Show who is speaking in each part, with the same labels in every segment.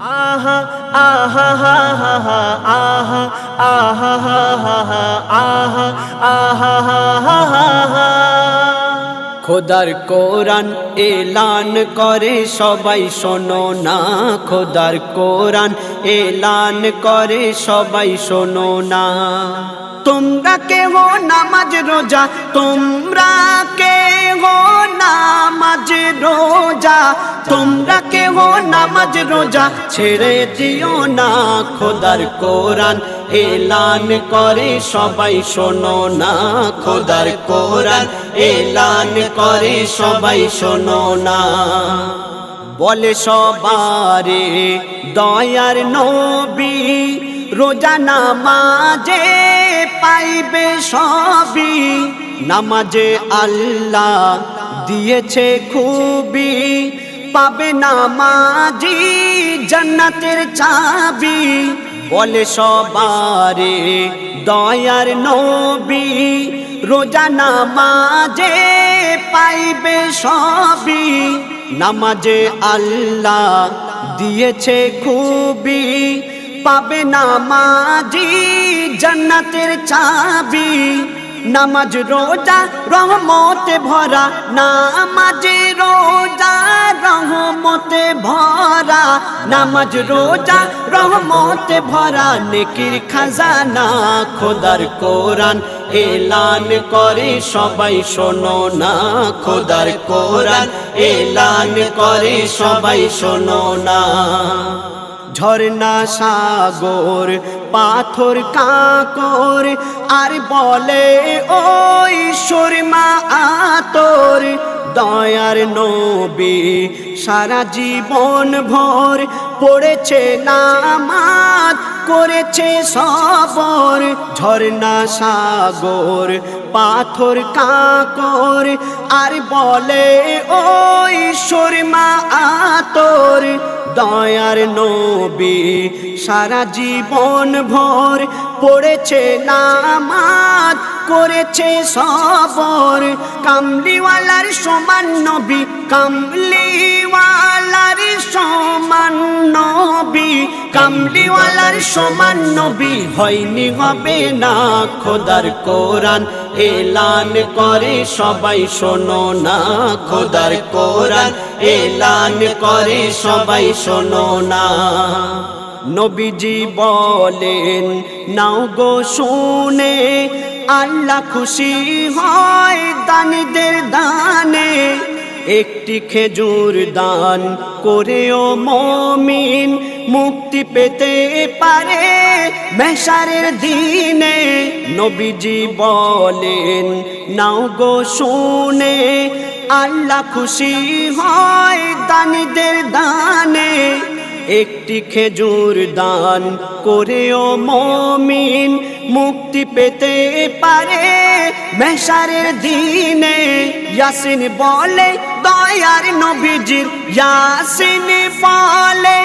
Speaker 1: আহা আহা হা হা হা আহা আহা হা হা হা আহা আহা হা হা হা হা। খোদার কোরআন এলান করে সবাই শোনো না। খোদার কোরআন এলান করে সবাই শোনো না। তোমরা কে হো নামাজ রোজা তোমরা কে হো নামাজ রোজা তোমরা নামাজ রোজা। ছেড়ে দিও না খোদার কোরআন। এলান করে সবাই শোনো না খোদার কোরআন। এলান করে সবাই শোনো না। বলে সবারে, দয়ার নবী, রোজা নামাজে পাইবে সবই। নামাজে আল্লাহ দিয়েছে খুবই। পাবে নামাজি, জান্নাতের চাবি বলে সবারে দয়ার নবী। রোজা নামাজে পাইবে সবই, নামাজে আল্লাহ দিয়েছে খুবই। পাবে নামাজি, জান্নাতের চাবি নামাজ রোজা রহমতে ভরা, নামাজ রোজা রহমতে ভরা, নামাজ রোজা রহমতে ভরা, নেকির খাজানা খোদার কোরআন এলান করে, সবাই শোনো না খোদার কোরআন এলান করে, সবাই শোনো না। ঝর্ণা সাগর পাথর কাকর আর বলে ওই সুরমা আতর দয়ার নবী সারা জীবন ভর। পড়েছে নামাজ, করেছে সবর, ঝর্ণা সাগর, পাথর কাকর, আর বলে ওই সুরমা আতর, দয়ার নবী সারা জীবন ভর, পড়েছে নামাজ করেছে সবর। কামলিওয়ালার সমান নবী, কামলিওয়ালার সমান নবী, কামলিওয়ালার সমান নবী। হয়নি হবে না খোদার কোরআন, এলান করে সবাই শোনো না খোদার কোরআন, এলান করে সবাই শোনো না। নবীজি বলেন, নাও গো শুনে আল্লাহ খুশি হয় দানিদের দানে। একটি খেজুর দান করেও মমিন মুক্তি পেতে পারে মেশারের দিনে। নবীজি বলেন, নাও গো শুনে, আল্লাহ খুশি হয় দানিদের দানে। একটি খেজুর দান করেও মমিন মুক্তি পেতে পারে। মেশারের দিনে ইয়াসিন বলে, দয়ার নবীজির ইয়াসিন বলে,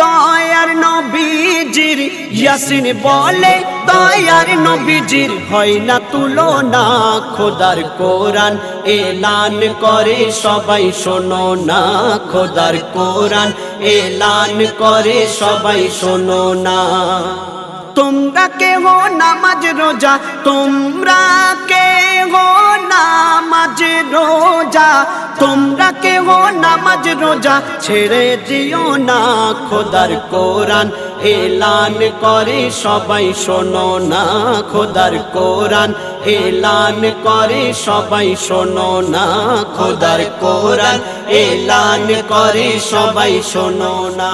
Speaker 1: দয়ার নবীজির ইয়াসিন বলে, দয়ার নবীজির হয় না তুলনা। খোদার কোরআন এলান করে, সবাই শোনো না। খোদার কোরআন এলান করে, সবাই শোনো না। তোমরা কে হো নামাজ রোজা, তোমরা কে হো নামাজ রোজা, তোমরা কে হো নামাজ রোজা ছেড়ে দিও না খোদার কোরআন, এলান করে সবাই শোনো না খোদার কোরআন, এলান করে সবাই শোনো না খোদার কোরআন, এলান করে সবাই শোনো না।